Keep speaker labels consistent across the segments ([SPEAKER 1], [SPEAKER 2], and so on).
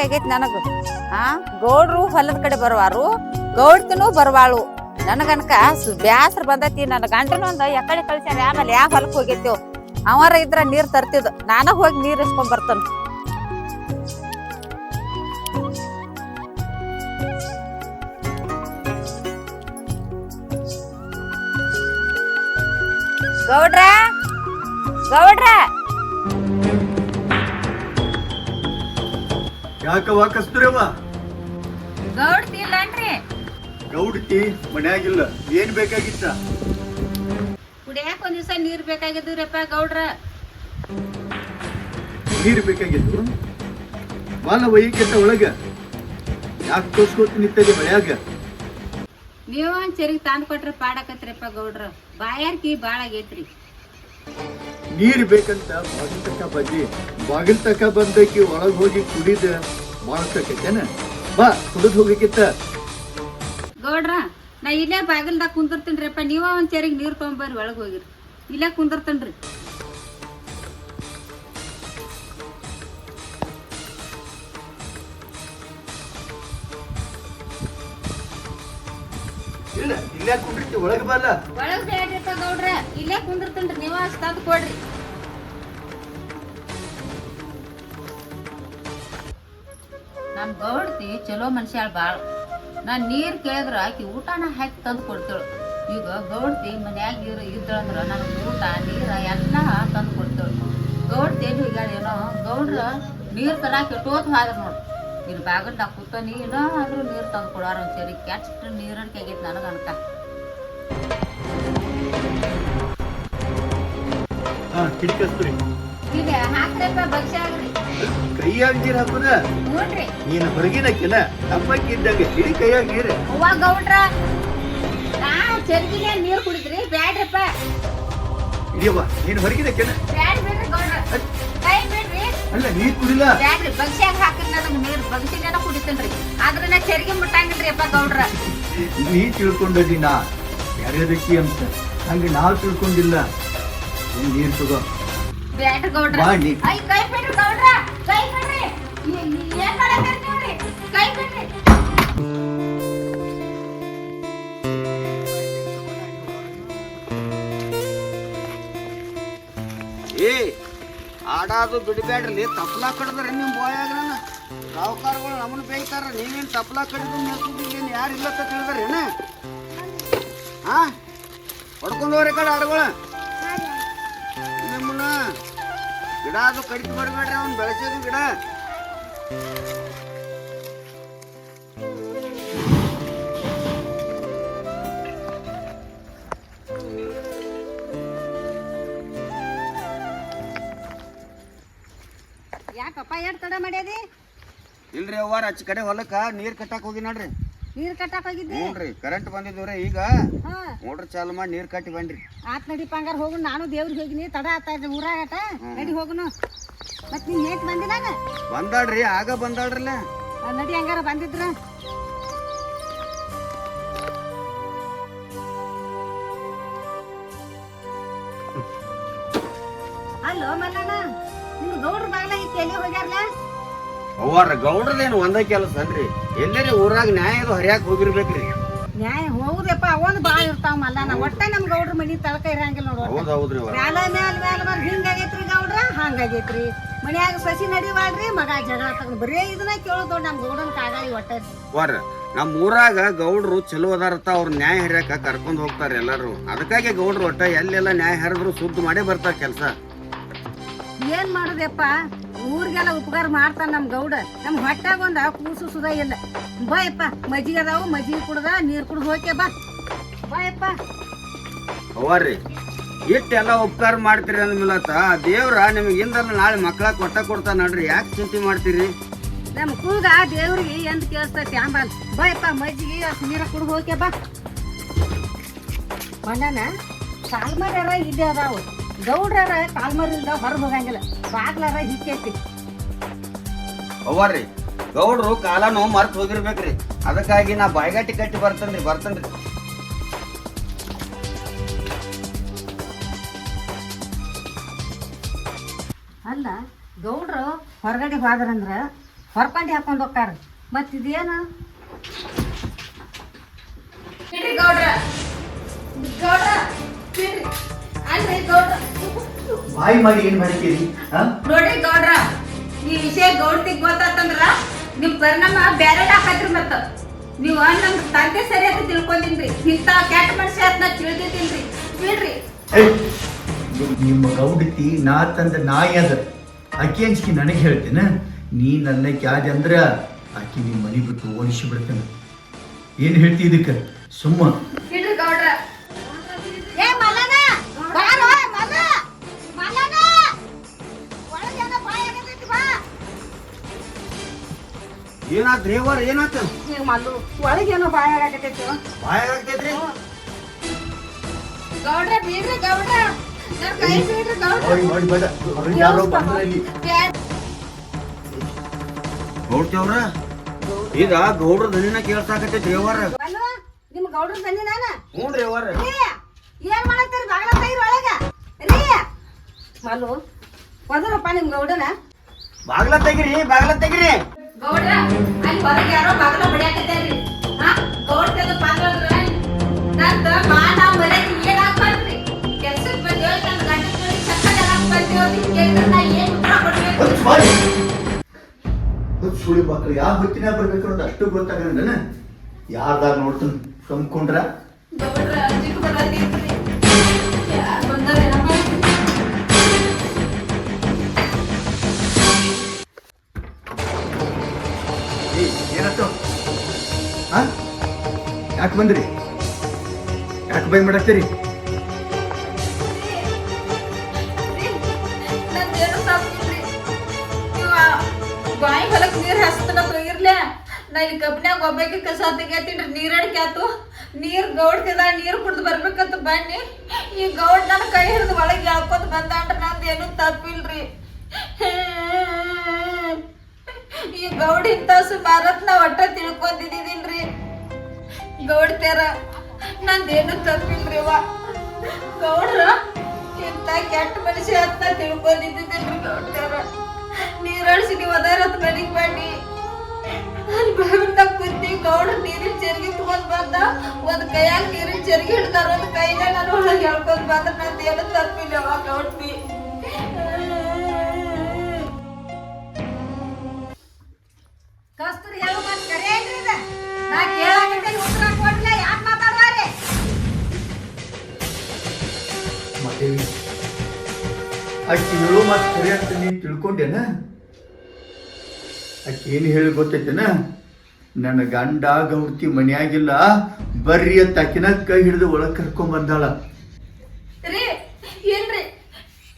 [SPEAKER 1] ಆಗೈತಿ ನನಗ. ಆ, ಗೌಡ್ರು ಹೊಲದ ಕಡೆ ಬರುವಾರು, ಗೌಡ್ತನು ಬರುವಾಳು. ನನಗನ್ಕ ಬ್ಯಾಸ್ರ ಬಂದೈತಿ, ನನ್ನ ಗಂಟನ ಒಂದ ಎಕಡೆ ಕಳ್ಸ್ಯಾರ ಆಮೇಲೆ ಯಾವ ಹೊಲಕ್ ಹೋಗೈತಿವ್ ಅವರ ಇದ್ರ ನೀರ್ ತರ್ತಿದ್ ನಾನ ಹೋಗಿ ನೀರ್ ಇಸ್ಕೊಂಡ್ ಬರ್ತಾನ. ಗೌಡ್ರ? ಗೌಡ್ರ?
[SPEAKER 2] ಯಾಕವ್ವ ಕಸ್ತೂರವ್ವ
[SPEAKER 1] ಗೌಡ್ತಿಲ್ಲನ್ರಿ
[SPEAKER 2] ಗೌಡ್ತಿ ಮನ್ಯಾಗಿಲ್ಲ. ಏನ್ ಬೇಕಾಗಿತ್ತ?
[SPEAKER 1] ಕುಡಿಯಾಕ ಒಂದ್ ದಿವಸ ನೀರ್ ಬೇಕಾಗಿದ್ರಪ್ಪ ಗೌಡ್ರ.
[SPEAKER 2] ನೀರ್ ಬೇಕಾಗಿತ್ತು? ಬಾಲ ವೈಯಕ್ಕಿಂತ ಒಳಗ. ಯಾಕೆ ತೋರ್ಸ್ಕೊತ ನಿಂತದೆ ಮನ್ಯಾಗ?
[SPEAKER 1] ನೀವ ಒಂದ್ ಚೆರಿಗೆ ತಂದ್ ಕೊಟ್ರ ಪಾಡಕತ್ರಿಪ್ಪ ಗೌಡ್ರ. ಬಾಯಾರ್ಕಿ ಬಾಳ ಆಗೈತ್ರಿ
[SPEAKER 2] ನೀರ್ ಬೇಕಂತ ಬಾಗಿಲ್ ತಕ ಬಂದಿ ಬಾಗಿಲ್ ತಕ ಬಂದಕ್ಕೆ ಒಳಗ್ ಹೋಗಿ ಕುಡಿದ ಮಾಡ್ತಕೇನ ಬಾ ಕುಡಿದ್ ಹೋಗ್ಲಿಕ್ಕಿತ್ತ.
[SPEAKER 1] ಗೌಡ್ರ ನಾ ಇಲ್ಲೇ ಬಾಗಿಲ್ದಾಗ ಕುಂದಿರ್ತೀನ್ರಿಪ್ಪ ನೀವ ಒಂದ್ ಚೇರಿಗೆ ನೀರ್ ತಗೊಂಬರ್ರಿ ಒಳಗ್ ಹೋಗಿರಿ. ಇಲ್ಲೇ ಕುಂದಿರ್ತೇನ್ರಿ.
[SPEAKER 2] ಇಲ್ಲ ಇಲ್ಲೇ ಕುಂದಿರ್ತಿ ಒಳಗೆ
[SPEAKER 1] ಗೌಡ್ರ ಇಲ್ಲೇ ಕುಂದಿರ್ತೇನ್ರಿ ನೀವ ಅಷ್ಟು ತಂದು ಕೊಡ್ರಿ. ನಮ್ ಗೌಡ್ತಿ ಚಲೋ ಮನುಷ್ಯಾಳ ಬಾಳ. ನಾನ್ ನೀರ್ ಕೇಳಿದ್ರ ಆಕಿ ಊಟನ ಹಾಕಿ ತಂದು ಕೊಡ್ತೇಳು. ಈಗ ಗೌಡ್ತಿ ಮನ್ಯಾಗ ಇರ ನನಗ್ ಊಟ, ನೀರ ಎಲ್ಲ ತಂದು ಕೊಡ್ತೇಳು. ಗೌಡ್ತಿ ಏನು ಈಗ ಏನೋ, ಗೌಡ್ರ ನೀರ್ ತರಾಕ ಎಷ್ಟೋತ್ ಹಾದ್ರ ನೋಡ್ರಿ ಇಲ್ಲಿ ಬಾಗಲ್ದಾಗ ಕೂತ ಏನೋ ಆದ್ರೂ ನೀರ್ ತಂದು ಕೊಡಾರ ಅಂತೇಳಿ ಕೆಟ್ಟ ಆಗೈತಿ ನನಗ
[SPEAKER 2] ಹಾ ಹಿಡಿ ಕಸ್ತೂರಿ
[SPEAKER 1] ಈಗ ಹಾಕ್ರಪ್ಪ ಭಕ್ಷ್ಯ ಆಗ್ರಿ
[SPEAKER 2] ಕೈಯಾಗ ನೀರ್ ಹಾಕುದ?
[SPEAKER 1] ನೋಡ್ರಿ
[SPEAKER 2] ನೀನ್ ಹೊರಗಿನಕ್ಕಿನ ಹಬ್ಬಕ್ಕೆ ಇದ್ದಂಗೆ ಹಿಡಿ ಕೈಯಾಗ ನೀರ್.
[SPEAKER 1] ಅವ್ವ ಗೌಡ್ರ ನಾ ಚರ್ಗಿನ ನೀರ್ ಕುಡಿದ್ರಿ ಬ್ಯಾಡ್ರಪ್ಪ.
[SPEAKER 2] ಇಡಿಯವ್ವ ನೀನ್ ಹೊರಗಿನಕ್ಕಿನ?
[SPEAKER 1] ಬ್ಯಾಡ್ ಬಿಡ್ರಿ ಗೌಡ್ರ. ಕೈ ಬಿಡ್ರಿ.
[SPEAKER 2] ಅಲ್ಲ ನೀರ್ ಕುಡಿಲ
[SPEAKER 1] ಬ್ಯಾಡ್ರಿ ಬಗ್ಸ್ಯಾಗ ಹಾಕಿರಿ ನನಗ್ ನೀರ್ ಬಗ್ಸಿಗೆನ ಕುಡಿತೇನ್ರಿ. ಆದ್ರ ನಾ ಚರ್ಗಿ ಮುಟ್ಟಂಗಿಲ್ರಿ ಅಪ್ಪ ಗೌಡ್ರ.
[SPEAKER 2] ನೀ ತಿಳ್ಕೊಂಡದಿನ ನಾ. ಯಾರ್ಯಾದಕ್ಕಿ ಅಂತ. ಹಂಗೆ ನಾವ್ ತಿಳ್ಕೊಂಡಿಲ್ಲ. ನೀರ್
[SPEAKER 3] ಏ ಆಡಾದು ಬಿಡಬೇಡ್ರಿ ತಪ್ಲಾ ನಿಮ್ ನಿಮ್ಮ ಬಾಯಾಗ ಸಾವುಕಾರಗಳು ನಮ್ಮನ್ನ ಬೇಯ್ತಾರ. ನೀವೇನು ತಪ್ಲಾ ಕಡಿದು ಮೇಲ್ಸುದಿಲ್ಲ ಯಾರು ಇಲ್ಲ ಅಂತ ತಿಳಿದ್ರಿ ಏನ? ಹಾ ಹೊಡ್ಕೊಂಡು ಹೋಗ್ರಿ ಕಡೆ ಆಡುಗಳ. ಗಿಡ ಅದು ಕಡಿತು ಬರಬೇಡ್ರಿ ಅವ್ನು ಬೆಳೆಸಿದ ಗಿಡ.
[SPEAKER 1] ಯಾಕಪ್ಪ ಎರಡ್ ತಡ ಮಾಡ್ಯದಿ?
[SPEAKER 3] ಇಲ್ರಿ ಅವ್ವಾರ ಹಚ್ಚ ಕಡೆ ಹೊಲಕ್ಕ ನೀರ್ ಕಟ್ಟಾಕ್ ಹೋಗಿ ನೋಡ್ರಿ.
[SPEAKER 1] ನೀರ್ ಕಟ್ಟಾಕ್ ಹೋಗಿದ್ದೆ.
[SPEAKER 3] ನೋಡ್ರಿ ಕರೆಂಟ್ ಬಂದಿದ್ವ್ರಿ ಈಗ
[SPEAKER 1] ಹಾ.
[SPEAKER 3] ಮೋಟರ್ ಚಾಲು ಮಾಡಿ ನೀರ್ ಕಟ್ಟಿ ಬನ್ರಿ
[SPEAKER 1] ಆತ್ ನಡಿಪ ಹಂಗಾರ ಹೋಗು ನಾನು ದೇವ್ರಿಗೆ ಹೋಗಿನಿ ತಡ ಆತ ಇದೆ ಊರಾಗಟ ನಡಿ ಹೋಗುನು. ಮತ್ ನೀನ್ ಏಟ್ ಬಂದಿದಾಗ?
[SPEAKER 3] ಬಂದಾಳ್ರಿ ಆಗ ಬಂದಾಳ್ರಲ್ಲ.
[SPEAKER 1] ನಡಿ ಹಂಗಾರ ಬಂದಿದ್ರ. ಅಲ್ಲೋ ಮಲ್ಲಣ್ಣ ನಿಮ್ ಗೌಡ್ರ ಬಾಗ್ಲ ಇತ್ತು ಎಲ್ಲಿ ಹೋಗ್ಯಾರಲ್ಲ
[SPEAKER 3] ಅವ್ವಾರ ಗೌಡ್ರದೇನು ಒಂದ ಕೆಲಸ ಅನ್ರಿ? ಎಲ್ಲರಿ ಊರಾಗ ನ್ಯಾಯದು ಹರಿಯಾಕ ಹೋಗಿರ್ಬೇಕ್ರಿ.
[SPEAKER 1] ನ್ಯಾಯ ಹೋಗುದಪ್ಪ ಅವನ್ ಬಾಳ ಇರ್ತಾವ ಮಲ್ಲನ ಒಟ್ಟ ನಮ್ ಗೌಡ್ರ ಮನಿ ತಳಕ ಇರಂಗಿಲ್ಲ ನೋಡ್ರಿ.
[SPEAKER 3] ಹೌದ್ ಹೌದ್ರಿ.
[SPEAKER 1] ಮ್ಯಾಲ ಮ್ಯಾಲ ಮ್ಯಾಲ ಬಂದ್ ಹಿಂಗಾಗೈತ್ರಿ ಗೌಡ್ರ? ಹಂಗಾಗೈತ್ರಿ ಮನ್ಯಾಗ ಸಸಿ ನಡಿವಾಳ್ರಿ ಮಗ ಜಗ ತಗೊಂಡ್ ಬರೇ ಇದನ್ನ ಕೇಳೋದು ನಮ್ ಗೌಡನ್ ಕಾಗಾಯಿ ಒಟ್ಟ.
[SPEAKER 3] ಅವ್ವಾರ ನಮ್ ಊರಾಗ ಗೌಡ್ರು ಚಲೋ ಅದಾರತ್ತ ಅವ್ರ ನ್ಯಾಯ ಹರಿಯಾಕ ಕರ್ಕೊಂಡ್ ಹೋಗ್ತಾರ ಎಲ್ಲಾರು. ಅದಕ್ಕಾಗಿ ಗೌಡ್ರು ಒಟ್ಟ ಎಲ್ಲೆಲ್ಲ ನ್ಯಾಯ ಹರಿದ್ರು ಸುದ್ದಿ ಮಾಡೇ ಬರ್ತಾರ ಕೆಲ್ಸ.
[SPEAKER 1] ಏನ್ ಮಾಡುದಪ್ಪ? ಊರಿಗೆಲ್ಲ ಉಪಕಾರ ಮಾಡ್ತಾನ ನಮ್ಮ ಗೌಡ. ನಮ್ಮ ಹೊಟ್ಟಾಗ ಬಂದ ಕೂಸು ಸುದ ಇಲ್ಲ. ಬಾಯಪ್ಪ ಮಜ್ಜಿಗೆ ಅದಾವು ಮಜ್ಜಿಗೆ ಕುಡ್ದ ನೀರು ಕುಡ್ದು ಹೋಕೆ ಬಾ. ಬಾಯಪ್ಪ
[SPEAKER 3] ಅವ್ವಾರ್ರಿ ಇಟ್ಟೆಲ್ಲ ಉಪಕಾರ ಮಾಡ್ತೀರಿ ಅಂದ್ಮೇಲತ್ತ ದೇವ್ರ ನಿಮಗಿಂದಲ್ಲ ನಾಳೆ ಮಕ್ಕಳ ಕೊಟ್ಟ ಕೊಡ್ತಾ ನೋಡ್ರಿ ಯಾಕೆ ಚಿಂತೆ ಮಾಡ್ತೀರಿ?
[SPEAKER 1] ನಮ್ಮ ಕೂಗ ದೇವ್ರಿಗೆ ಎಂತ ಕೇಳಿಸ್ತೈತಿ ಆಂಬಲ್ ಬಾಯಪ್ಪ ಮಜ್ಜಿಗೆ ಅಷ್ಟು ನೀರ ಕುಡ್ದು ಹೋಕೆ ಬಾ. ಮಣ್ಣನ ಕಾಲ್ಮರ್ಯಾರ ಇಲ್ಲೇ ಅದಾವು. ಗೌಡ್ರಾರ ಕಾಲ್ಮರ್ ಇಲ್ದ ಹೊರಗೆ ಹೋಗಂಗಿಲ್ಲ. ಬಾಗ್ಲಾರ ಹಿಕ್ಕೈತಿ.
[SPEAKER 3] ಅವ್ವಾರ್ರಿ ಗೌಡ್ರು ಕಾಲನು ಮರ್ತು ಹೋಗಿರ್ಬೇಕ್ರಿ. ಅದಕ್ಕಾಗಿ ನಾ ಬಾಯ್ಗಾಟಿ ಕಟ್ಟಿ ಬರ್ತನ್ರಿ ಬರ್ತನ್ರಿ.
[SPEAKER 1] ಅಲ್ಲ ಗೌಡ್ರು ಹೊರಗಡೆ ಹೋದ್ರಂದ್ರ
[SPEAKER 4] ಹೊರ್ಕೊಂಡು ಹಾಕೊಂಡು ಹೋಗ್ತಾರ ಮತ್ ಇದೇನು?
[SPEAKER 1] ಗೌಡ್ರ. ಗೌಡ್ರ ಅಲ್ರಿ ಗೌಡ್ರ.
[SPEAKER 2] ಬಾಯಿ ಮಾಡಿ ಏನ್ ಮಾಡಿದ್ದೀರಿ? ಹಾ?
[SPEAKER 1] ನೋಡ್ರಿ ಗೌಡ್ರ ಈ ವಿಷಯ ಗೌಡ್ತಿಗ್ ಗೊತ್ತಾತಂದ್ರ ನಿಮ್ ಪರಿಣಾಮ ಬ್ಯಾರೆ ಹಾಕತ್ರಿ ಮತ್ತ. ನೀವು ನಮ್ ತಂದೆ ಸರಿಯಾಗಿ ತಿಳ್ಕೊಂಡಿನ್ರಿ. ಇಂಥ ಕೆಟ್ಟ ಮನುಷ್ಯ ಅದನ್ನ ತಿಳಿದಿದ್ದೀನ್ರಿ. ಬಿಡ್ರಿ
[SPEAKER 2] ನಿಮ್ಮ ಗೌಡತಿ ನಾ ತಂದ ನಾಯಿ ಅದ. ಅಕ್ಕಿ ಅಂಜಿಕೆ ನನಗೆ ಹೇಳ್ತೇನ. ನೀ ನನ್ನ ಕ್ಯಾದ ಅಂದ್ರ ಆಕಿ ನಿಮ್ಮ ಮನೆ ಬಿಟ್ಟು ಓಡಿಸಿ ಬಿಡ್ತೇನೆ. ಏನ್ ಹೇಳ್ತಿ ಇದಕ್ಕೆ? ಸುಮ್ಮ.
[SPEAKER 3] ಏನಾತ್ ದೇವರ ಏನಾತ?
[SPEAKER 4] ಏ ಮಲ್ಲು ಒಳಗೇನೋ ಬಾಯ ಆಗತೈತಿ
[SPEAKER 3] ಬಾಯ ಆಗ್ತೈತ್ರಿ
[SPEAKER 1] ಗೌಡ್ರ ಬಿಡ್ರಿ ಗೌಡ್ರ. ನನ್ ಕೈ ಬಿಡ್ರಿ ಗೌಡ್ರ.
[SPEAKER 2] ನೋಡಿ ನೋಡಿ ಬೇಡ. ಅವ್ರಿಗೆ ಯಾರೋ ಬಂದ್ರಲ್ಲಿ
[SPEAKER 1] ಬ್ಯಾಡ್.
[SPEAKER 3] ಗೌಡ್ತೇವ್ರ ಈಗ ಗೌಡ್ರ. ದನಿನ ಕೇಳ್ಸಾಕತ್ತೈತಿ
[SPEAKER 4] ದೇವರ ನಿಮ್ ಗೌಡ್ರ ಬನ್ನಿ ನಾನ?
[SPEAKER 3] ಹ್ಞೂ ರೇವರ್
[SPEAKER 4] ರೀ ಏನ್ ಮಾಡತ್ತೀರಿ? ಬಾಗ್ಲ ತೈರ್ ಒಳಗ. ರೀ. ಮಲ್ಲು ಒಂದ್ರಪ್ಪ ನಿಮ್ ಗೌಡನ
[SPEAKER 3] ಬಾಗ್ಲ ತೆಗಿರಿ ಬಾಗ್ಲ ತೆಗಿರಿ.
[SPEAKER 1] ಗೌಡ್ರ ಅಲ್ಲಿ ಹೊರಗೆ ಯಾರೋ ಬಾಗಲ ಹಾ? ಮರ್ಯಾದೆ ನನ್ನ ಕೇಳಿದ್ರೆ ನಾ ಏನ್ ಉತ್ತರ ಕೊಡ್ಬೇಕು?
[SPEAKER 2] ಮಾಡಿ ಸುಳಿ ಮಕ್ಳು ಯಾವ ಹೊತ್ತಿನ ಬರ್ಬೇಕು ಅನ್ನೋದು ಅಷ್ಟು ಗೊತ್ತಾಗಲ್ಲ ಯಾರ್ದಾಗ ನೋಡ್ತಾನೆ
[SPEAKER 1] ಗೌಡ್ರ ಬರತೈತ್ರಿ
[SPEAKER 2] ಯಾಕೆ ಬಂದ್ರಿ? ಯಾಕೆ
[SPEAKER 1] ಬೈ ನೀವು ಬಾಯಿ ಹೊಲಕ್ ನೀರ್ ಹಸ್ತನಪ್ಪ ಇರ್ಲೆ. ನಾ ಇಲ್ಲಿ ಕಬ್ನ್ಯಾಗ ಒಬ್ಬಾಕಿ ಕಸ ತೆಗಿಯತ್ತೀನಿ ನೀರಡಿಕೆ ಆತು. ನೀರ್ ಗೌಡ್ತಿದ ನೀರ್ ಕುಡ್ದು ಬರ್ಬೇಕಂತ ಬನ್ನಿ. ಈ ಗೌಡ್ ನನ್ನ ಕೈ ಹಿಡಿದು ಒಳಗೆ ಎಳ್ಕೊತ ಬಂದಾಂಡ್ರ ನಂದು ನಂದೇನು ತಪ್ಪಿಲ್ರಿ. ಈ ಗೌಡ್ ಇಂಥ ಸುಮಾರತ್ ನಾ ಒಟ್ಟ ತಿಳ್ಕೊಂಡಿದ್ದೀನಿಲ್ರಿ ಗೌಡ್ತ್ಯಾರ ನಂದೇನು ತಪ್ಪಿಲ್ರಿ ವಾ ಗೌಡ್ರ ಇಂತ ಕೆಟ್ಟ ಮನುಷ್ಯ ಅಂತ ತಿಳ್ಕೊಂಡಿದ್ದಿದ್ರಿ ಗೌಡ್ತ್ಯಾರ ನೀರಳಿಸಿ ನೀವು ಅದಾರತ್ ಮನೆಗೆ ಬಾವಿಂದ ಕುಂತಿ ಗೌಡ್ರ ನೀರಿನ ಚೆರಿಗೆ ತಗೊಂಡ್ ಬಂದ, ಒಂದ್ ಕೈಯಾಗ ನೀರಿನ ಚೆರಿಗೆ ಹಿಡ್ದಾರ, ಒಂದ್ ಕೈನ ನಾನು ಒಳಗೆ ಹೇಳ್ಕೊಂಡ್ ಬಂದ್ರ ನಂದೇನು ಏನು ತಪ್ಪಿಲ್ಲ ಅವ ಗೌಡ್ತಿ?
[SPEAKER 4] ಕಸ್ತೂರಿ ಯಾವ ಕರೆ ನಾ ಕೇಳಾಕತ್ತೆ ಉತ್ತರ?
[SPEAKER 2] ಆಕಿ ಹೇಳೋ ಮಾತು ಸರಿ ಅಂತ ನೀನು ತಿಳ್ಕೊಂಡೇನ? ಅಕ್ಕಿ ಏನು ಹೇಳಿ ಗೊತ್ತೈತೇನ? ನನ್ನ ಗಂಡ ಗೌರ್ತಿ ಮನೆಯಾಗಿಲ್ಲ, ಬರ್ರಿ ಅಂತ ಆಕಿನ ಕೈ ಹಿಡಿದು ಒಳಗೆ ಕರ್ಕೊಂಡ್ ಬಂದಾಳ.
[SPEAKER 1] ರೀ, ಏನ್ರಿ?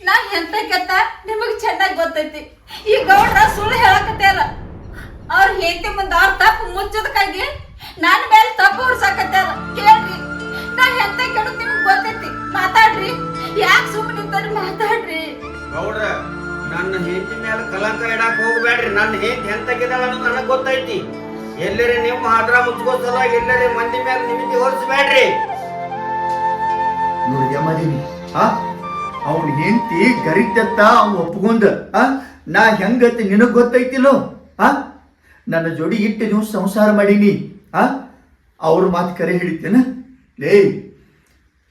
[SPEAKER 1] ನಾ ಎಂತ ಕೆತ್ತ ನಿಮಗ್ ಚೆನ್ನಾಗಿ ಗೊತ್ತೈತಿ. ಈ ಗೌಡ್ರ ಸುಳ್ಳು ಹೇಳಕತ್ಯಾರ ಅವ್ರ ಹೆಂಡತಿ ಮುಂದ ಅವ್ರ ತಪ್ಪು ಮುಚ್ಚದಕ್ಕಾಗಿ ನನ್ನ ಮೇಲೆ ತಪ್ಪು ಹೊರಸಾಕತ್ತೆ ಕೇಳ್ರಿ, ನಾ ಎಂತ ಕೆಡುಕ್ ನಿಮಗ್ ಗೊತ್ತೈತಿ. ಮಾತಾಡ್ರಿ. ಯಾಕೆ ಸುಮ್ಮನೆ ನಿಂತಾರಿ? ಮಾತಾಡ್ರಿ.
[SPEAKER 3] ಗೌಡ್ರ ನನ್ನ ಹೆಂಡತಿ ಮೇಲೆ ಕಲಂಕ ಇಡಾಕ ಹೋಗ್ಬೇಡ್ರಿ. ನನ್ನ ಹೆಂಡತಿ ಎಂತಗಿದಾಳ ಅನ್ನೋದು ನನಗೆ ಗೊತ್ತೈತಿ. ಎಲ್ಲರಿ ನಿಮ್ಮ ಹಾದ್ರ ಮುಚ್ಕೋಸಲ ಎಲ್ಲರಿ ಮಂದಿ ಮೇಲೆ ನಿಮಿತಿ ಹೊರಿಸ್ಬೇಡ್ರಿ.
[SPEAKER 2] ನೋಡಿ ಯಮದೇವಿ ಆ? ಅವನ ಹೆಂಡತಿ ಗರಿತತ್ತ ಅವ್ನು ಒಪ್ಕೊಂಡ ಆ? ನಾ ಹೆಂಗತಿ ನಿನಗೆ ಗೊತ್ತೈತಿಲ್ಲೋ? ಆ? ನನ್ನ ಜೋಡಿ ಇಟ್ಟು ನೀವು ಸಂಸಾರ ಮಾಡೀನಿ. ಆ? ಅವ್ರ ಮಾತು ಕರೆ ಹಿಡಿತೇನ? ಲೇ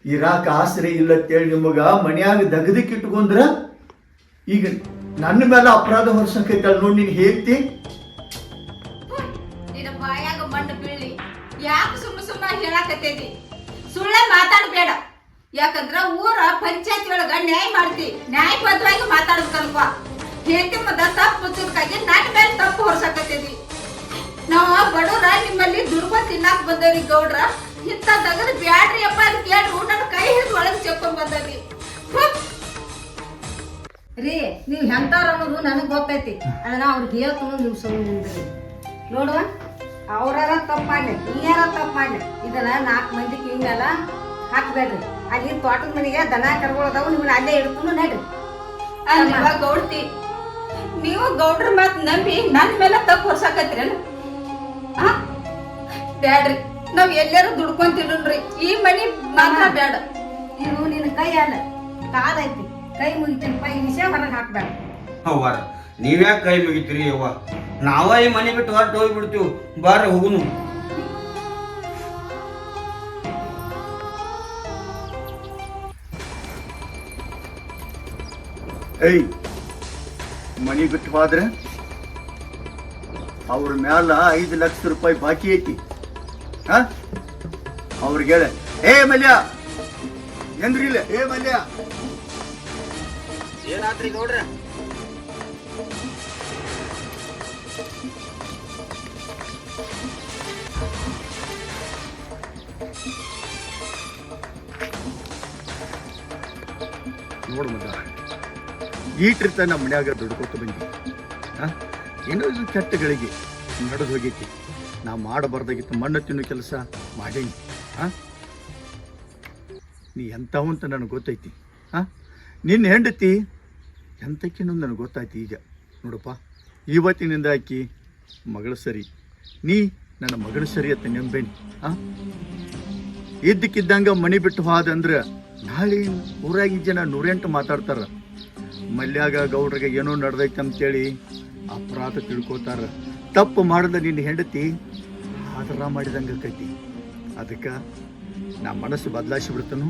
[SPEAKER 2] ಇರಾಕ ಆಸರೆ ಇಲ್ಲ ಅಂತೇಳಿ ನಿಮಗೆ ಮನ್ಯಾಗ ದಗದಕ್ಕಿಟ್ಕೊಂಡ್ರ ಈಗ ನನ್ನ ಮೇಲೆ ಅಪರಾಧ ಹೊರ್ಸಕೈತಲ್ಲ ನೋಡಿ ನೀನು ಹೇಳ್ತಿ.
[SPEAKER 1] ಬಾಯಾಗ ಮಣ್ಣು ಬೀಳಿ. ಯಾಕೆ ಸುಮ್ಮ ಸುಮ್ಮ ಹೇಳಾಕತ್ತೈತಿ ಸುಳ್ಳೆ ಮಾತಾಡಬೇಡ. ಯಾಕಂದ್ರ ಊರ ಪಂಚಾಯತ್ ಒಳಗ ನ್ಯಾಯ ಮಾಡ್ತಿ. ನ್ಯಾಯಬದ್ಧವಾಗಿ ಮಾತಾಡ್ಬೇಕಲ್ವ? ಹೇಳ್ತಿ ಮದ ತಪ್ಪು ಚುರುಕಾಗಿ ನನ್ನ ಮೇಲೆ ತಪ್ಪು ಹೊರ್ಸಕತ್ತೈತಿ ನಾವು ಬಡವ್ರ ನಿಮ್ಮಲ್ಲಿ ದುರ್ಗ ತಿನ್ನಾಕ್ ಬಂದವ್ರಿ ಗೌಡ್ರ. ಇಂಥ ತಗದು ಬ್ಯಾಡ್ರಿ ಅಪ್ಪ ಅಂತ ಕೇಳಿ ನನ್ನ ಕೈ ಹಿಡಿದು ಒಳಗೆ ಚೆಕ್ಕೊಂಡ್ ಬಂದದಿ
[SPEAKER 4] ರೀ ನೀವು ಹೆಂತಾರ ಅನ್ನೋದು ನನಗೆ ಗೊತ್ತೈತಿ. ಅದನ್ನ ಅವ್ರಿಗೆ ಹೇಳ್ತು ನೀವು ಸುಮ್ಮನೆ ನಿಂದ್ರಿ ನೋಡುವ ಅವ್ರಾರ ತಪ್ಪು ಮಾಡ್ಲಿ ನೀಯಾರ ತಪ್ಪು ಮಾಡ್ಲಿ. ಇದನ್ನ ನಾಲ್ಕು ಮಂದಿ ಕಿವಿ ಮೇಲೆ ಹಾಕ್ಬೇಡ್ರಿ. ಅಲ್ಲಿ ತೋಟದ ಮನೆಗೆ ದನ ಕರ್ಗೊಳದಾವು ನಿಮ್ಮನ್ನ ಅಲ್ಲೇ ಹಿಡ್ಕೊಂಡು ನಡ್ರಿ.
[SPEAKER 1] ಅಲ್ವಾ ಗೌಡ್ತಿ ನೀವು ಗೌಡ್ರ ಮಾತ್ ನಂಬಿ ನನ್ನ ಮೇಲೆ ತಪ್ಪು ಹೊರ್ಸಾಕತ್ತೀರೇನು ಹಾ ಬ್ಯಾಡ್ರಿ. ನಾವ್ ಎಲ್ಲಾರು ದುಡ್ಕೊಂತಿಲ್ರಿ ಈ ಮನಿ ಮಾತ್ರ ಬೇಡ
[SPEAKER 4] ಇದು ನಿನ್ನ ಕೈ ಅಲ್ಲ ಕಾದೈತಿ ಕೈ ಮುಗಿತೀನಿ ಪೈ ವಿಷಯ ಹೊರಗೆ ಹಾಕ್ಬೇಡ.
[SPEAKER 3] ಅವ್ವಾರ ನೀವ್ಯಾಕೆ ಕೈ ಮುಗಿತೀರಿ ಅವ್ವ? ನಾವ ಈ ಮನೆ ಬಿಟ್ಟು ಹೊರಟು ಹೋಗ್ಬಿಡ್ತೀವಿ. ಬಾರ ಹೋಗುನು.
[SPEAKER 2] ಏಯ್ ಮನಿ ಬಿಟ್ಟು ಹೋದ್ರೆ ಅವ್ರ ಮ್ಯಾಲ ಐದು ಲಕ್ಷ ರೂಪಾಯಿ ಬಾಕಿ ಐತಿ. ಹಾ ಅವ್ರಿಗೆ ಹೇಳ ಏ ಮಲ್ಯ ಎಂದ್ರಿಲ್ಲ ಏ ಮಲ್ಯ
[SPEAKER 3] ಏನಾತ್ರಿ ಗೌಡ್ರ
[SPEAKER 2] ನೋಡು ಮಗ ಈಟ್ರಿತ ನಮ್ಮ ಮನ್ಯಾಗ ದುಡ್ಕೋತ ಬಂದಿ ಹಾ ಏನೋ ಇದು ಕೆಟ್ಟಗಳಿಗೆ ನಡೆದು ಹೋಗೈತಿ ನಾ ಮಾಡಬಾರ್ದಾಗಿತ್ತು, ಮಣ್ಣು ತಿನ್ನೋ ಕೆಲಸ ಮಾಡೀನಿ. ಹಾಂ ನೀ ಎಂಥವು ಅಂತ ನನಗೆ ಗೊತ್ತೈತಿ. ಹಾಂ ನಿನ್ನ ಹೆಂಡತಿ ಎಂಥಕ್ಕಿನ್ನೂ ನನಗೆ ಗೊತ್ತಾಯ್ತು ಈಗ. ನೋಡಪ್ಪ, ಇವತ್ತಿನಿಂದ ಆಕಿ ಮಗಳು ಸರಿ. ನೀ ನನ್ನ ಮಗಳು ಸರಿ ಅಂತ ನೆಂಬೇನಿ. ಹಾಂ ಇದ್ದಕ್ಕಿದ್ದಂಗೆ ಮಣಿ ಬಿಟ್ಟು ಹೋದಂದ್ರೆ ನಾಳೆ ಊರಾಗಿ ಜನ ನೂರೆಂಟು ಮಾತಾಡ್ತಾರೆ. ಮಲ್ಯಾಗ ಗೌಡ್ರಿಗೆ ಏನೋ ನಡೆದೈತೆ ಅಂತೇಳಿ ಅಪರಾಧ ತಿಳ್ಕೋತಾರೆ. ತಪ್ಪು ಮಾಡದ ನಿನ್ನ ಹೆಂಡತಿ ಆದರ ಮಾಡಿದಂಗೆ ಕಟ್ಟಿ ಅದಕ್ಕೆ ನಮ್ಮ ಮನಸ್ಸು ಬದಲಾಯಿಸಿ ಬಿಡ್ತಾನು.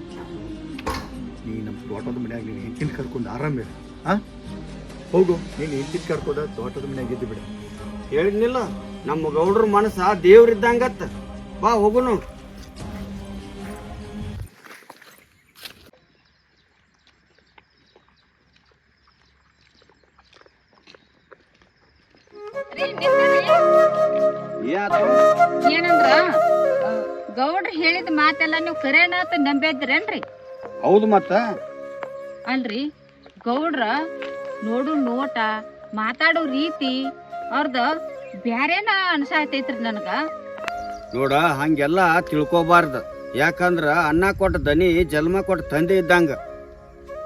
[SPEAKER 2] ನೀ ನಮ್ಮ ತೋಟದ ಮನ್ಯಾಗ ನೀನು ಹೆಚ್ಚಿನ ಕರ್ಕೊಂಡು ಆರಾಮ ಹಾ ಹೋಗು ನೀನು ಹೆಚ್ಚಿನ ಕರ್ಕೋದ ತೋಟದ ಮನ್ಯಾಗ ಇದ್ದು ಬಿಡ.
[SPEAKER 3] ಹೇಳಿದ್ನಿಲ್ಲ ನಮ್ಮ ಗೌಡ್ರ ಮನಸ್ಸ ದೇವ್ರಿದ್ದಂಗತ್ತ. ಬಾ ಹೋಗುನು
[SPEAKER 1] ಏನಂದ್ರ ಗೌಡ್ರು ಹೇಳಿದ ಮಾತೆಲ್ಲ ನೀವು ಕರೇನ ಅಂತ ನಂಬಿದ್ರೇನ್ರಿ?
[SPEAKER 3] ಹೌದು ಮತ್ತ.
[SPEAKER 1] ಅಲ್ರಿ ಗೌಡ್ರ ನೋಡು ನೋಟ ಮಾತಾಡೋ ರೀತಿ ಅವ್ರದ ಬ್ಯಾರೇನ ಅನ್ಸಾತೈತ್ರಿ ನನಗ.
[SPEAKER 3] ನೋಡ ಹಂಗೆಲ್ಲ ತಿಳ್ಕೊಬಾರ್ದು. ಯಾಕಂದ್ರ ಅನ್ನ ಕೊಟ್ಟ ದನಿ ಜನ್ಮ ಕೊಟ್ಟ ತಂದೆ ಇದ್ದಂಗ.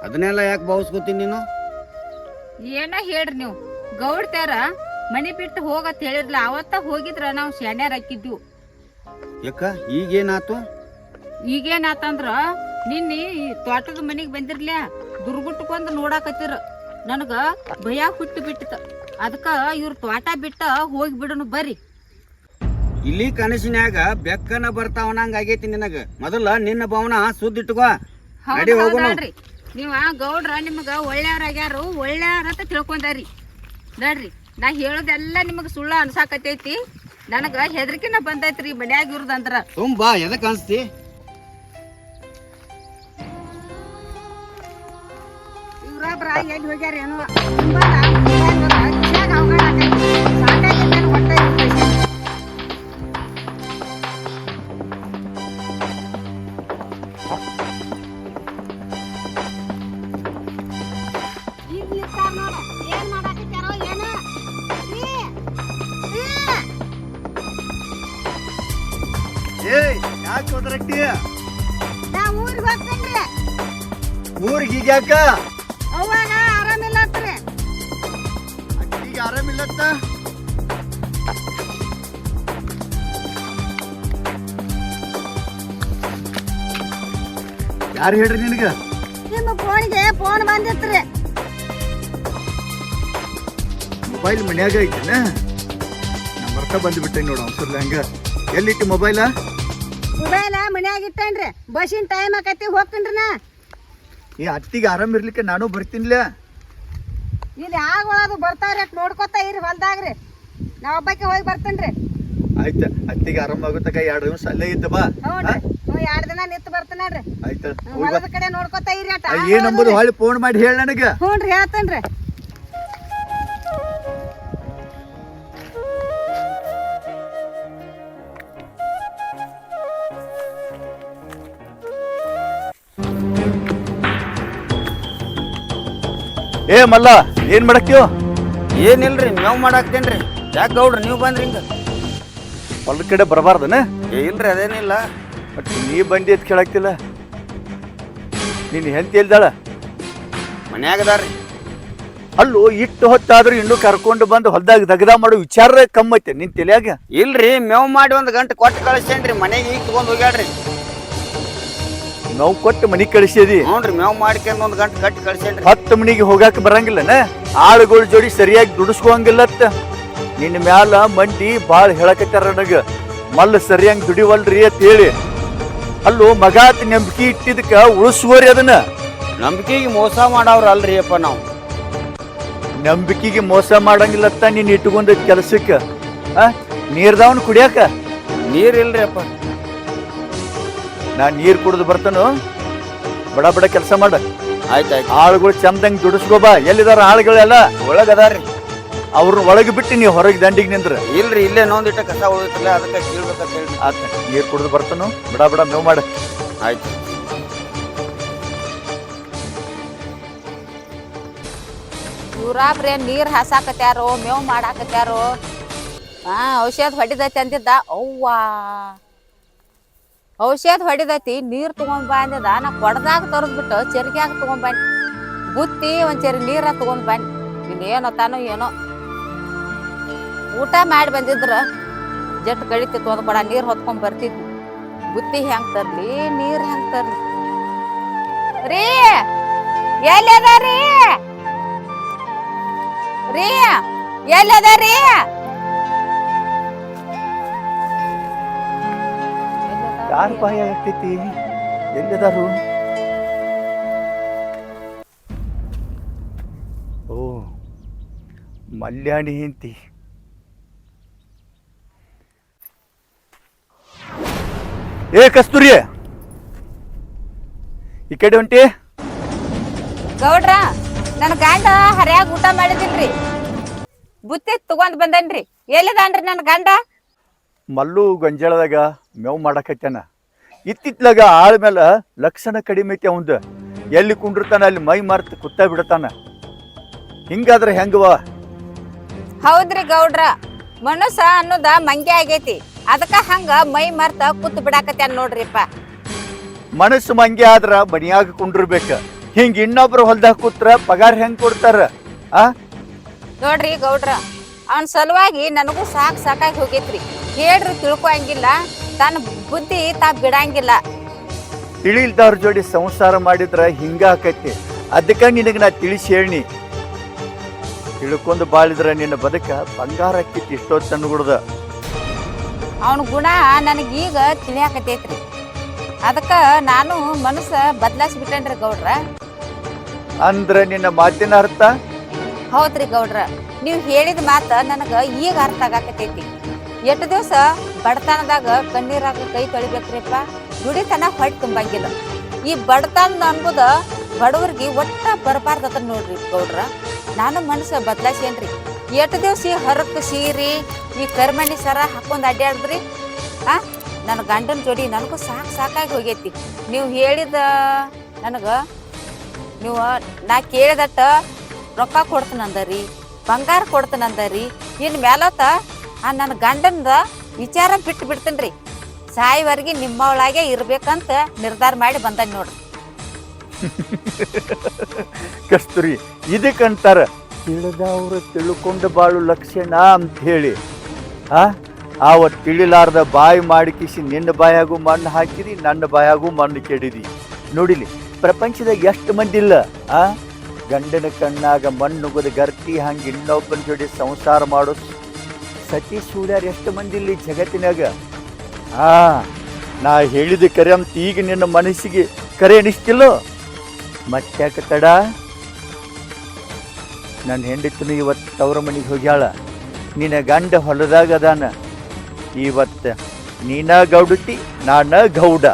[SPEAKER 3] ಅದನ್ನೆಲ್ಲ ಯಾಕೆ ಭಾವಿಸ್ಕೋತೀನಿ ನೀನು?
[SPEAKER 1] ಏನ ಹೇಳ್ರಿ ನೀವು? ಗೌಡ್ತಾರ ಮನಿ ಬಿಟ್ಟು ಹೋಗತ್ ಹೇಳಿರ್ಲ ಅವತ್ತ ಹೋಗಿದ್ರ ನಾವು ಶಾಣ್ಯಾರ ಹಾಕಿದ್ವು.
[SPEAKER 3] ಯಾಕ? ಈಗೇನಾತು?
[SPEAKER 1] ಈಗೇನಾತಂದ್ರ ನಿನ್ನಿ ಈ ತೋಟದ ಮನಿಗ್ ಬಂದಿರ್ಲ್ಯ ದುರ್ಗುಟ್ಕೊಂಡ್ ನೋಡಾಕತ್ತಿರ. ನನಗ ಭಯ ಹುಟ್ಟಿ ಬಿಟ್ಟಿತ. ಅದಕ್ಕ ಇವ್ರ ತೋಟ ಬಿಟ್ಟ ಹೋಗಿ ಬಿಡೋನು ಬರ್ರಿ.
[SPEAKER 3] ಇಲ್ಲಿ ಕನಸಿನ್ಯಾಗ ಬೆಕ್ಕನ ಬರ್ತಾವನಂಗ ಆಗೈತಿ ನಿನಗ. ಮೊದಲ ನಿನ್ನ ಭವನ ಸುದ್ದಿಟ್ಕೋ. ನಡಿ
[SPEAKER 1] ಹೌದ್
[SPEAKER 3] ಹೋಗೋಣ.
[SPEAKER 1] ಹೌದಲ್ರಿ ನೀವ ಗೌಡ್ರ ನಿಮಗ ಒಳ್ಳೆಯವ್ರಾಗ್ಯಾರು ಒಳ್ಳೆಯವ್ರ ಅಂತ ತಿಳ್ಕೊಂಡಾರಿ. ನೋಡ್ರಿ. ನಾ ಹೇಳೋದೆಲ್ಲ ನಿಮಗೆ ಸುಳ್ಳ ಅನ್ಸಾಕತೈತಿ. ನನಗ ಬಂದೈತಿ ಬಂದೈತ್ರಿ ಮನ್ಯಾಗ ಇವ್ರದಂದ್ರ
[SPEAKER 3] ತುಂಬಾ ಎದಕ್ ಅನ್ಸ್ತಿ?
[SPEAKER 4] ಇವ್ರೊಬ್ರ ಎಲ್ಲಿ ಹೋಗ್ಯಾರ ಏನೋ.
[SPEAKER 2] ಯಾರು ಹೇಳ್ರಿ ನಿನಗ?
[SPEAKER 4] ನಿಮ್ಮ ಫೋನಿಗೆ ಫೋನ್ ಬಂದಿತ್ರಿ.
[SPEAKER 2] ಮೊಬೈಲ್ ಮನ್ಯಾಗ ಐತೇನ ನಾ ಮರ್ತ ಬಂದ್ಬಿಟ್ಟೆ ನೋಡು ಅವಸರ್ಲ ಹಂಗ. ಎಲ್ಲಿಟ್ಟು ಮೊಬೈಲ
[SPEAKER 4] ಮೊಬೈಲ ಮನ್ಯಾಗ ಇಟ್ಟೇನ್ರಿ. ಬಸ್ಸಿನ ಟೈಮ್ ಆಕತಿ ಹೋಗ್ತೀನಿ ನಾ.
[SPEAKER 2] ಈ ಅತ್ತಿಗೆ ಆರಾಮ ಇರ್ಲಿಕ್ಕೆ ನಾನು ಬರ್ತೀನಿಲ್ಲ
[SPEAKER 4] ಇಲ್ಲಿ ಆಗೋದು ಬರ್ತಾರೆ ಅಟ್ ನೋಡ್ಕೊತಾ ಇರಿ ಹೊಲ್ದಾಗ್ರಿ ನಾ ಒಬ್ಬಕ್ಕೆ ಹೋಗಿ ಬರ್ತೇನ್ರಿ
[SPEAKER 2] ಆಯ್ತು ಅತ್ತಿಗೆ ಆರಾಮ ಆಗುತ್ತಕ ಎರಡು ದಿವಸ ಅಲ್ಲೇ ಇದ್ದ ಬಾ.
[SPEAKER 4] ಎರಡು ದಿನ ನಿಂತು ಬರ್ತೇನ್ರಿ
[SPEAKER 2] ಆಯ್ತ.
[SPEAKER 4] ಹೊಲದ ಕಡೆ ನೋಡ್ಕೊತಾ ಇರಿ ಅಟ್
[SPEAKER 2] ಏನಂಬುದು ಹೊಳ್ಳಿ ಫೋನ್ ಮಾಡಿ ಹೇಳ ನನಗೆ.
[SPEAKER 4] ಹ್ಞೂನ್ರಿ ಹೇಳ್ತೇನ್ರಿ
[SPEAKER 2] ಏ ಮಲ್ಲ ಏನ್ ಮಾಡಕ್ತೀವ
[SPEAKER 3] ಏನಿಲ್ರಿ ಮೇವ್ ಮಾಡಾಕ್ತೇನ್ರಿ. ಯಾಕೆ ಗೌಡ್ರಿ ನೀವು ಬಂದ್ರಿ ಹಿಂಗ?
[SPEAKER 2] ಹೊಲದ ಕಡೆ ಬರಬಾರ್ದನ?
[SPEAKER 3] ಏ ಇಲ್ರಿ ಅದೇನಿಲ್ಲ.
[SPEAKER 2] ಬಟ್ ನೀ ಬಂಡಿ ಅಂತ ಕೇಳಾಕ್ತಿಲ್ಲ. ನೀನು ಹೆಂಡತಿ ಎಲ್ದಾಳ?
[SPEAKER 3] ಮನ್ಯಾಗ ಅದಾರ್ರಿ.
[SPEAKER 2] ಅಲ್ಲೋ ಇಟ್ಟು ಹೊತ್ತಾದ್ರೂ ಇನ್ನೂ ಕರ್ಕೊಂಡು ಬಂದು ಹೊಲ್ದಾಗ ದಗದ ಮಾಡೋ ವಿಚಾರ ಕಮ್ಮೈತೆ. ನಿನ್ ತಿಳಿಯಾಗ
[SPEAKER 3] ಇಲ್ರಿ ಮೇವ್ ಮಾಡಿ ಒಂದು ಗಂಟೆ ಕೊಟ್ಟು ಕಳಿಸ್ತೇನ್ರಿ ಮನೆಗೆ ಈಗ ತಗೊಂಡ್ ಹೋಗ್ಯಾಡ್ರಿ
[SPEAKER 2] ನಾವು ಕೊಟ್ಟು ಮನೆಗೆ ಕಳಿಸಿದಿ?
[SPEAKER 3] ನೋಡ್ರಿ ಮೇವ್ ಮಾಡ್ಕೊಂಡು ಒಂದು ಗಂಟೆ ಕಟ್ಟಿ ಕಳಿಸೇನ್ರಿ.
[SPEAKER 2] ಹತ್ತು ಮನಿಗೆ ಹೋಗಾಕ ಬರಂಗಿಲ್ಲನ? ಆಳುಗಳ ಜೋಡಿ ಸರಿಯಾಗಿ ದುಡಿಸ್ಕೋಂಗಿಲ್ಲತ್ತ ನಿನ್ನ ಮ್ಯಾಲ ಮಂಡಿ ಭಾಳ ಹೇಳಕತ್ತಾರ ನನಗೆ. ಮಲ್ಲ ಸರಿಯಾಗಿ ದುಡಿವಲ್ರಿ ಅಂತ ಹೇಳಿ ಅಲ್ಲೂ ಮಗಾತ್ ನಂಬಿಕೆ ಇಟ್ಟಿದ್ದಕ್ಕ ಉಳಿಸುವರಿ ಅದನ್ನ.
[SPEAKER 3] ನಂಬಿಕೆಗೆ ಮೋಸ ಮಾಡವ್ರ ಅಲ್ರಿ ಅಪ್ಪ ನಾವು.
[SPEAKER 2] ನಂಬಿಕೆಗೆ ಮೋಸ ಮಾಡಂಗಿಲ್ಲತ್ತ ನೀನು ಇಟ್ಕೊಂಡ ಕೆಲಸಕ್ಕೆ. ನೀರ್ದವನ್ ಕುಡಿಯಾಕ?
[SPEAKER 3] ನೀರ್ ಇಲ್ರಿ ಅಪ್ಪ
[SPEAKER 2] ನಾ ನೀರ್ ಕುಡಿದು ಬರ್ತಾನು? ಬಡ ಬಡ ಕೆಲಸ ಮಾಡ.
[SPEAKER 3] ಆಯ್ತಾಯ್ತು
[SPEAKER 2] ಆಳುಗಳು ಚಂದಂಗ್ ದುಡಿಸ್ಕೋಬಾ ಎಲ್ಲಿದಾರ ಆಳುಗಳೆಲ್ಲ?
[SPEAKER 3] ಒಳಗ್ ಅದಾರ್ರಿ.
[SPEAKER 2] ಅವ್ರನ್ನ ಒಳಗೆ ಬಿಟ್ಟು ನೀವು ಹೊರಗೆ ದಂಡಿಗೆ ನಿಂದ್ರೆ.
[SPEAKER 3] ಇಲ್ರಿ ಇಲ್ಲೇ ನೋಂದಿಟ್ಟ ಕಸ ಉಳಿತಿಲ್ಲ ಅದಕ್ಕೆ ಕೇಳ್ಬೇಕಂತ ಹೇಳಿ
[SPEAKER 2] ಆತ ನೀರು ಕುಡಿದು ಬರ್ತಾನು. ಬಿಡ ಬಿಡ ಮೇವ್ ಮಾಡ.
[SPEAKER 3] ಆಯ್ತು.
[SPEAKER 1] ಇವ್ರಾಬ್ರೆ ನೀರ್ ಹಾಸಾಕತ್ಯಾರೋ ಮೇವ್ ಮಾಡಾಕತ್ಯಾರೋ? ಹಾ ಔಷಧ ಹೊಡಿದೈತಿ ಅಂದಿದ್ದ? ಅವ್ವಾ. ಔಷಧ ಹೊಡಿದೈತಿ ನೀರ್ ತಗೊಂಡ್ ಬಾ ಅಂದಿದ್ದ? ನಾ ಕೊಡದಾಗ ತರದ್ಬಿಟ್ಟು ಚೆರ್ಗ್ಯಾಗ ತಗೊಂಡ್ ಬನ್ನಿ. ಬುತ್ತಿ ಒಂದ್ ಚೆರಿ ನೀರ ತಗೊಂಡ್ ಬನ್ನಿ. ಇನ್ನೇನೋ ತಾನೋ ಏನೋ. ಊಟ ಮಾಡಿ ಬಂದಿದ್ರ ಜಟ್ ಕಳಿತಿತ್ತು ಒಂದು ಬಡ ನೀರು ಹೊತ್ಕೊಂಡ್ ಬರ್ತಿದ್ವಿ. ಬುತ್ತಿ ಹೆಂಗ್ ತರ್ಲಿ, ನೀರ್ ಹೆಂಗ್ ತರ್ಲಿ? ರೀ ಎಲ್ಲದ ರೀ? ರೀ ಎಲ್ಲದ ರೀ?
[SPEAKER 2] ಯಾರ ಆಗ್ತೈತಿ ಎಲ್ಲಿದಾರು ಓ, ಮಲ್ಯಾಣಿ ಹೆಂತಿ ಏ ಕಸ್ತೂರಿ. ಈ ಕಡೆ ಹೊಂಟಿ
[SPEAKER 1] ಗೌಡ್ರ ನನ್ನ ಗಂಡ ಹರ್ಯಾಗ ಊಟ ಮಾಡಿದಿಲ್ರಿ. ಬುತ್ತಿ ತಗೊಂಡ್ ಬಂದನ್ರಿ. ಎಲ್ಲಿದಾನ್ರಿ ನನ್ನ ಗಂಡ?
[SPEAKER 2] ಮಲ್ಲು ಗೊಂಜಾಳದಾಗ ಮೇವ್ ಮಾಡಕತ್ತೇನ. ಇತ್ತಿತ್ಲಾಗ ಆಳ ಮೇಲೆ ಲಕ್ಷಣ ಕಡಿಮೆ ಐತಿ ಅವಂದ. ಎಲ್ಲಿ ಕುಂಡಿರ್ತಾನ ಅಲ್ಲಿ ಮೈ ಮಾರ್ತ ಕುತ್ತ ಬಿಡತಾನ. ಹಿಂಗಾದ್ರೆ ಹೆಂಗವ?
[SPEAKER 1] ಹೌದ್ರಿ ಗೌಡ್ರ ಮನಸ್ಸ ಅನ್ನೋದ ಮಂಗೆ ಆಗೈತಿ. ಅದಕ್ಕ ಹಂಗ ಮೈ ಮರ್ತ ಕೂತ್ ಬಿಡಾಕತ್ಯಾನ ನೋಡ್ರಿಪ್ಪ.
[SPEAKER 2] ಮನಸ್ಸು ಮಂಗಿ ಆದ್ರ ಮನಿಯಾಗ ಕುಂಡಿರ್ಬೇಕ. ಹಿಂಗ ಇನ್ನೊಬ್ರು ಹೊಲ್ದಾಗ ಕೂತ್ರ ಪಗಾರ ಹೆಂಗ್ ಕೊಡ್ತಾರ? ಆ?
[SPEAKER 1] ನೋಡ್ರಿ ಗೌಡ್ರ ಅವನ್ ಸಲುವಾಗಿ ನನಗೂ ಸಾಕ್ ಸಾಕಾಗಿ ಹೋಗೈತ್ರಿ. ಹೇಳ್ರಿ ತಿಳ್ಕೊಂಗಿಲ್ಲ ತನ್ನ ಬುದ್ಧಿ ತಾ ಬಿಡಂಗಿಲ್ಲ.
[SPEAKER 2] ತಿಳಿಲ್ದವ್ರ ಜೋಡಿ ಸಂಸಾರ ಮಾಡಿದ್ರ ಹಿಂಗ ಆಕೈತಿ. ಅದಕ್ಕ ನಿನಗ ನಾ ತಿಳಿಸಿ ಹೇಳಿ ತಿಳ್ಕೊಂಡು ಬಾಳಿದ್ರ ನಿನ್ನ ಬದುಕ ಬಂಗಾರ ಇಷ್ಟೊತ್ತು ಇಷ್ಟೊತ್ತನ್ಗುಡ್ದ
[SPEAKER 1] ಅವನ ಗುಣ ನನಗೀಗ ತಿಳಿಯಾಕತೈತ್ರಿ ಅದಕ್ಕೆ ನಾನು ಮನಸ್ಸು ಬದಲಾಯಿಸ್ಬಿಟ್ಟೇನ್ರಿ ಗೌಡ್ರ.
[SPEAKER 2] ಅಂದ್ರೆ ನಿನ್ನ ಮಾತಿನ ಅರ್ಥ?
[SPEAKER 1] ಹೌದ್ರಿ ಗೌಡ್ರ. ನೀವು ಹೇಳಿದ ಮಾತ ನನಗೆ ಈಗ ಅರ್ಥ ಆಗಾಕತೈತಿ ಎಷ್ಟು ದಿವಸ ಬಡತನದಾಗ ಕಣ್ಣೀರಾಗ ಕೈ ತೊಳಿಬೇಕ್ರಿಪ್ಪ? ದುಡಿತನ ಹೊಟ್ಟೆ ತುಂಬಂಗಿಲ್ಲ. ಈ ಬಡತನ ಅನ್ಬೋದ ಬಡವರಿಗೆ ಒಟ್ಟ ಬರಬಾರ್ದ ನೋಡ್ರಿ ಗೌಡ್ರ. ನಾನು ಮನಸ್ಸು ಬದಲಾಯಿಸೇನ್ರಿ. ಎಷ್ಟು ದಿವಸ ಹರಕ್ ಸೀರಿ, ಈ ಕರ್ಮಣಿ ಸರ ಹಾಕೊಂಡು ಅಡ್ಡಾಡಿದ್ರಿ ಹಾ ನನ್ನ ಗಂಡನ ಜೋಡಿ ನನಗೂ ಸಾಕು ಸಾಕಾಗಿ ಹೋಗೈತಿ. ನೀವು ಹೇಳಿದ, ನನಗೆ ನೀವು ನಾ ಕೇಳಿದಟ್ಟ ರೊಕ್ಕ ಕೊಡ್ತನಂದರಿ, ಬಂಗಾರ ಕೊಡ್ತನಂದರಿ ಇನ್ನು ಮೇಲತ್ತ ಆ ನನ್ನ ಗಂಡಂದ ವಿಚಾರ ಬಿಟ್ಟು ಬಿಡ್ತೇನ್ರಿ. ಸಾಯಿವರೆಗೆ ನಿಮ್ಮವಳಾಗೆ ಇರ್ಬೇಕಂತ ನಿರ್ಧಾರ ಮಾಡಿ ಬಂದೆ ನೋಡ್ರಿ.
[SPEAKER 2] ಕಸ್ತೂರಿ, ಇದಕ್ಕಂತಾರ ತಿಳಿದವ್ರು ತಿಳ್ಕೊಂಡು ಬಾಳು ಲಕ್ಷಣ ಅಂತ ಹೇಳಿ. ಆ ಆವತ್ತು ತಿಳಿಲಾರ್ದ ಬಾಯಿ ಮಾಡಿಕಿಸಿ ನಿನ್ನ ಬಾಯಾಗೂ ಮಣ್ಣು ಹಾಕಿರಿ ನನ್ನ ಬಾಯಾಗೂ ಮಣ್ಣು ಕೆಡಿದಿ. ನೋಡಿಲಿ, ಪ್ರಪಂಚದಾಗ ಎಷ್ಟು ಮಂದಿ ಇಲ್ಲ, ಆ? ಗಂಡನ ಕಣ್ಣಾಗ ಮಣ್ಣುಗದ ಗರ್ತಿ ಹಂಗೆ ಇನ್ನೊಬ್ಬನ ಜೋಡಿ ಸಂಸಾರ ಮಾಡೋ ಸತಿ ಸೂಳ್ಯಾರ ಎಷ್ಟು ಮಂದಿ ಇಲ್ಲಿ ಜಗತ್ತಿನಾಗ. ಆ, ನಾ ಹೇಳಿದ ಕರೆ ಅಂತ ಈಗ ನಿನ್ನ ಮನಸ್ಸಿಗೆ ಕರೆ ಅನಿಸ್ತಿಲ್ಲೋ ಮತ್ತ್ಯಾಕ ತಡ? ನನ್ನ ಹೆಂಡತಿನ ಇವತ್ತು ತವರ ಮನೆಗೆ ಹೋಗ್ಯಾಳ. ನಿನ್ನ ಗಂಡ ಹೊಲದಾಗ ಅದಾನ. ಇವತ್ತು ನೀನ ಗೌಡತಿ ನಾನ ಗೌಡ.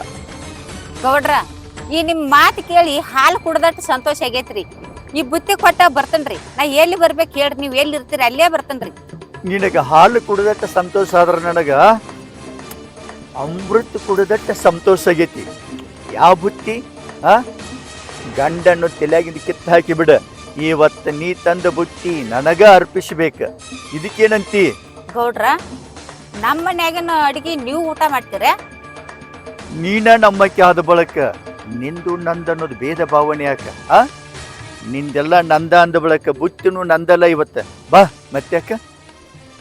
[SPEAKER 1] ಗೌಡ್ರ ಈ ನಿಮ್ಮ ಮಾತು ಕೇಳಿ ಹಾಲು ಕುಡ್ದಟ್ಟು ಸಂತೋಷ ಆಗೈತ್ರಿ. ಈ ಬುತ್ತಿ ಕೊಟ್ಟ ಬರ್ತನ್ರಿ. ನಾ ಎಲ್ಲಿ ಬರ್ಬೇಕು ಹೇಳ್ರಿ ನೀವು ಎಲ್ಲಿ ಇರ್ತೀರಿ ಅಲ್ಲೇ ಬರ್ತನ್ರಿ.
[SPEAKER 2] ನಿನಗೆ ಹಾಲು ಕುಡ್ದಟ್ಟ ಸಂತೋಷ ಆದ್ರ ನನಗ ಅಮೃತ ಕುಡ್ದಟ್ಟ ಸಂತೋಷ ಆಗೈತಿ. ಯಾವ ಬುತ್ತಿ ಆ? ಗಂಡನ್ನು ತಲೆಯಾಗಿಂದ ಕಿತ್ತು ಹಾಕಿ ಬಿಡ ಇವತ್ತು ನೀ ತಂದ ಬುಟ್ಟಿ ನನಗ ಅರ್ಪಿಸ್ಬೇಕು. ಇದಕ್ಕೇನಂತಿ?
[SPEAKER 1] ಗೌಡ್ರ ನಮ್ಮ ಮನ್ಯಾಗಿನ ಅಡಿಗೆ ನೀವು ಊಟ ಮಾಡ್ತೀರ?
[SPEAKER 2] ನೀನ ನಮ್ಮಕ್ಕೆ ಆದ ಬಳಕ ನಿಂದು ನಂದ ಅನ್ನೋದು ಭೇದ ಭಾವನೆ ಯಾಕ ಆ? ನಿಂದೆಲ್ಲ ನಂದ ಅಂದ ಬಳಕ ಬುತ್ತಿನೂ ನಂದಲ್ಲ ಇವತ್ತ. ಬಾ ಮತ್ತ್ಯಾಕ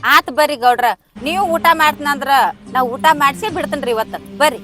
[SPEAKER 1] ಆತ್ ಬರ್ರಿ ಗೌಡ್ರ ನೀವು ಊಟ ಮಾಡ್ತೀನಂದ್ರ ನಾ ಊಟ ಮಾಡ್ಸೇ ಬಿಡ್ತೇನ್ರಿ ಇವತ್ತ. ಬರ್ರಿ.